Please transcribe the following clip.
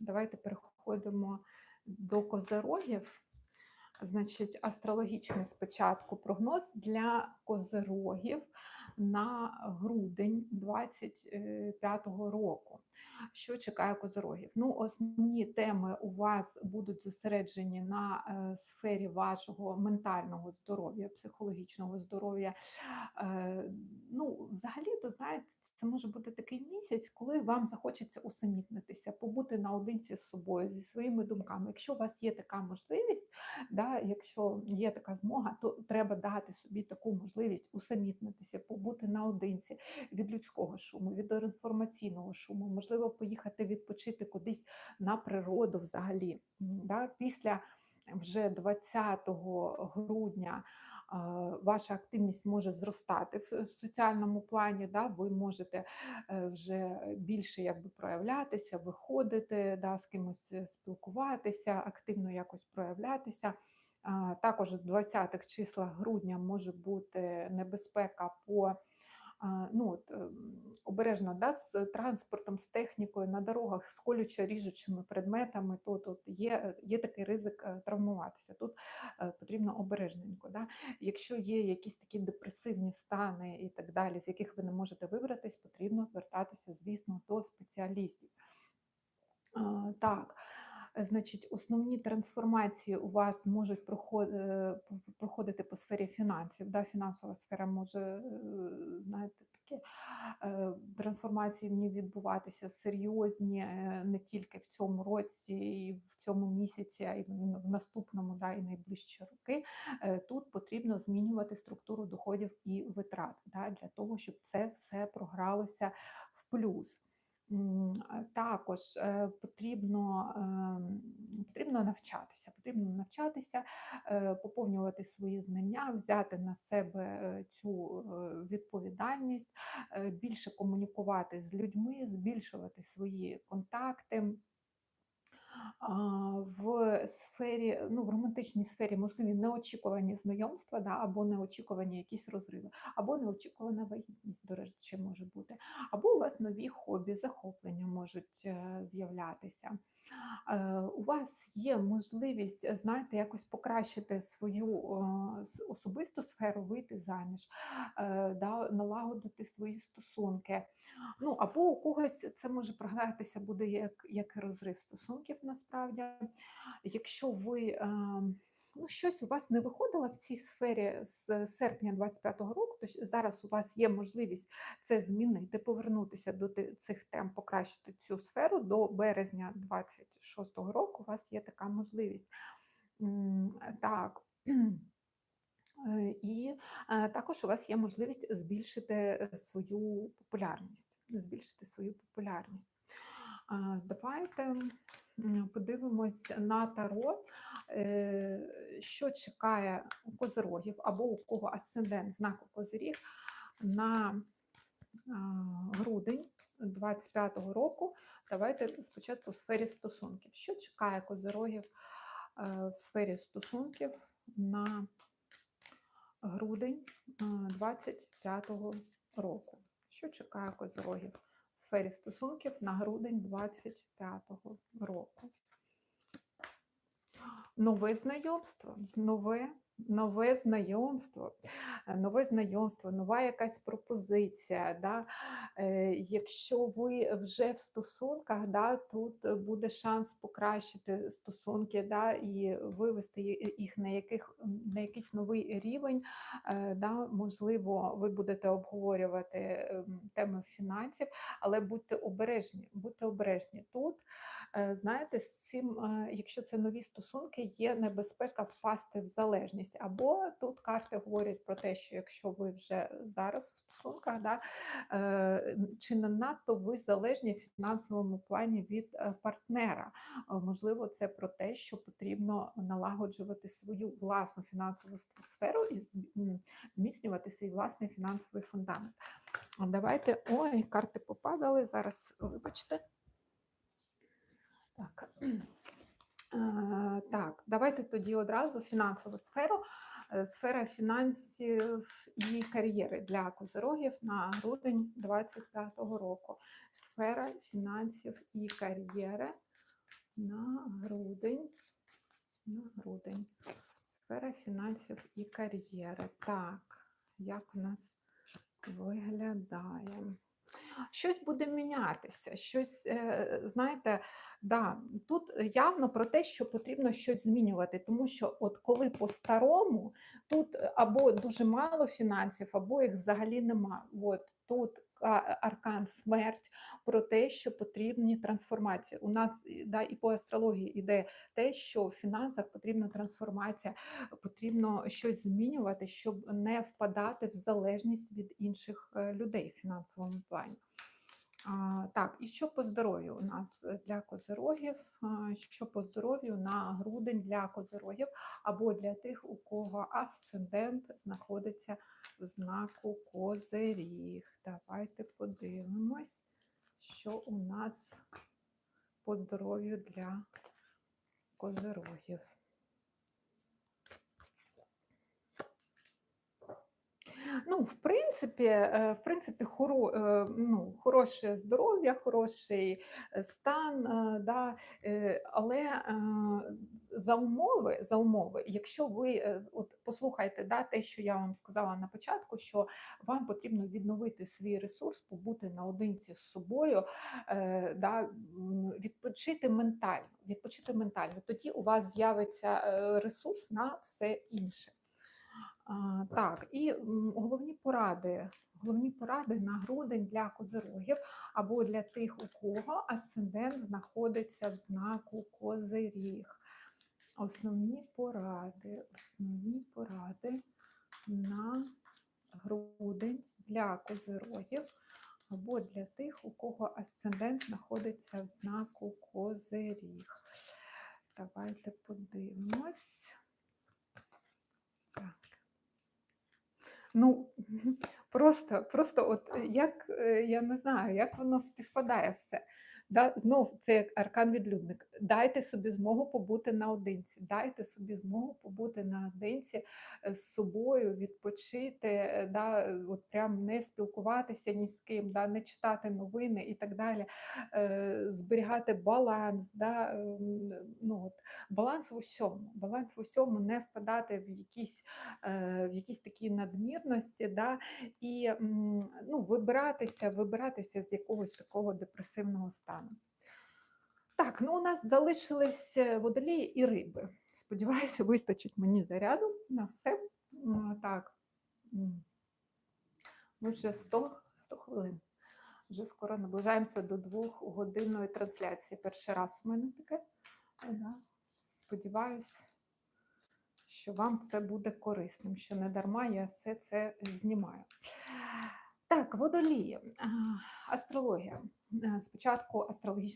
давайте переходимо до козерогів. Значить, астрологічний спочатку прогноз для козерогів на грудень 25-го року. Що чекає козерогів? Ну, основні теми у вас будуть зосереджені на е, сфері вашого ментального здоров'я, психологічного здоров'я. Е, ну, взагалі, то знаєте, це може бути такий місяць, коли вам захочеться усамітнитися, побути наодинці з собою, зі своїми думками. Якщо у вас є така можливість, да, якщо є така змога, то треба дати собі таку можливість усамітнитися, побути наодинці від людського шуму, від інформаційного шуму, можливо, поїхати відпочити кудись на природу взагалі. Да, Після вже 20 грудня ваша активність може зростати в соціальному плані, да, ви можете е, вже більше якби проявлятися, виходити, да, з кимось е, спілкуватися, активно якось проявлятися. Також в 20-х числах грудня може бути небезпека по ну, от, ем, обережно да, з транспортом, з технікою на дорогах, з колючо ріжучими предметами, то тут є є такий ризик е, травмуватися. Тут е, потрібно обережненько. Да. Якщо є якісь такі депресивні стани і так далі, з яких ви не можете вибратись, потрібно звертатися, звісно, до спеціалістів. Так. Значить, основні трансформації у вас можуть е, проходити по сфері фінансів. Да, Фінансова сфера може, е, знаєте, такі е, трансформації в ній відбуватися серйозні не тільки в цьому році, і в цьому місяці, а й в наступному, да, і найближчі роки. Тут потрібно змінювати структуру доходів і витрат да, для того, щоб це все програлося в плюс. Також е, потрібно ем, потрібно навчатися, потрібно навчатися, е, поповнювати свої знання, взяти на себе е, цю відповідальність, більше комунікувати з людьми, збільшувати свої контакти в сфері, ну, в романтичній сфері можливі неочікувані знайомства, да, або неочікувані якісь розриви, або неочікувана вагітність, до речі, може бути, або у вас нові хобі, захоплення можуть е, з'являтися. Е, у вас є можливість, знаєте, якось покращити свою особисту сферу, вийти заміж, е, да, налагодити свої стосунки. Ну, Або у когось це може програтися буде як, як розрив стосунків насправді. Якщо ви ем, ну, щось у вас не виходило в цій сфері з серпня 25-го року, то зараз у вас є можливість це змінити, повернутися до цих тем, покращити цю сферу до березня 26-го року. У вас є така можливість. Так. Е, і е, також у вас є можливість збільшити е, свою популярність. Збільшити свою популярність. Давайте подивимось на таро, що чекає у козирогів або у кого асцендент знаку козиріг на грудень 25-го року. Давайте спочатку в сфері стосунків. Що чекає козирогів в сфері стосунків на грудень 25-го року? Що чекає козирогів? Сфері стосунків на грудень 25-го року. Нове знайомство, нове нове знайомство, нове знайомство, нова якась пропозиція. Да? Е, якщо ви вже в стосунках, да, тут буде шанс покращити стосунки да, і вивести їх на яких, на якийсь новий рівень. Е, да? Можливо, ви будете обговорювати ем, теми фінансів, але будьте обережні, будьте обережні. Тут, знаєте, з цим, якщо це нові стосунки, є небезпека впасти в залежність. Або тут карти говорять про те, що якщо ви вже зараз в стосунках, да, е, чи не надто ви залежні в фінансовому плані від е, партнера. Можливо, це про те, що потрібно налагоджувати свою власну фінансову сферу і зміцнювати свій власний фінансовий фундамент. Давайте, ой, карти попадали. Зараз, вибачте. Так. Е, Так, давайте тоді одразу фінансову сферу. Е, Сфера фінансів і кар'єри для козирогів на грудень 2025 року. Сфера фінансів і кар'єри на грудень. На грудень. Сфера фінансів і кар'єри. Так, як у нас виглядає? Щось буде мінятися, щось, е, знаєте, да, тут явно про те, що потрібно щось змінювати, тому що от коли по-старому, тут е, або дуже мало фінансів, або їх взагалі нема. От тут аркан смерть про те, що потрібні трансформації. У нас і- да, і по астрології йде те, що в фінансах потрібна трансформація, потрібно щось змінювати, щоб не впадати в залежність від інших е, людей в фінансовому плані. Так, і що по здоров'ю у нас е, для козирогів? Що по здоров'ю на грудень для козирогів або для тих, у кого асцендент знаходиться в знаку Козиріг. Давайте подивимось, що у нас по здоров'ю для козирогів. Ну, в принципі, е, в принципі, хоро, е, ну, хороше здоров'я, хороший е, стан, да, але за умови, за умови, якщо ви от послухайте да, те, що я вам сказала на початку, що вам потрібно відновити свій ресурс, побути наодинці з собою, е, да, відпочити ментально, відпочити ментально, тоді у вас з'явиться е, ресурс на все інше. Так, і головні поради. Головні поради на грудень для козирогів або для тих, у кого асцендент знаходиться в знаку Козиріг. Основні поради, основні поради на грудень для козирогів або для тих, у кого асцендент знаходиться в знаку Козиріг. Давайте подивимось. Так. Ну, просто, просто от е, як е, я не знаю, як воно співпадає все. Да? Знов це як аркан відлюдник. Дайте собі змогу побути наодинці, дайте собі змогу побути наодинці е, з собою, відпочити, е, да? е, от прям не спілкуватися ні з ким, да? не читати новини і так далі, зберігати баланс, да? ем, ну, от, баланс в усьому, баланс в усьому, не впадати в якісь в якісь такі надмірності, да, і ну, вибиратися, вибиратися з якогось такого депресивного стану. Так, ну у нас залишились водолії і риби. Сподіваюся, вистачить мені заряду на все. Так, ми вже 100, 100 хвилин. Вже скоро наближаємося до двохгодинної трансляції. Перший раз у мене таке. Сподіваюсь, що вам це буде корисним, що не дарма я все це знімаю. Так, водолії, астрологія. Е, Спочатку астрологічна.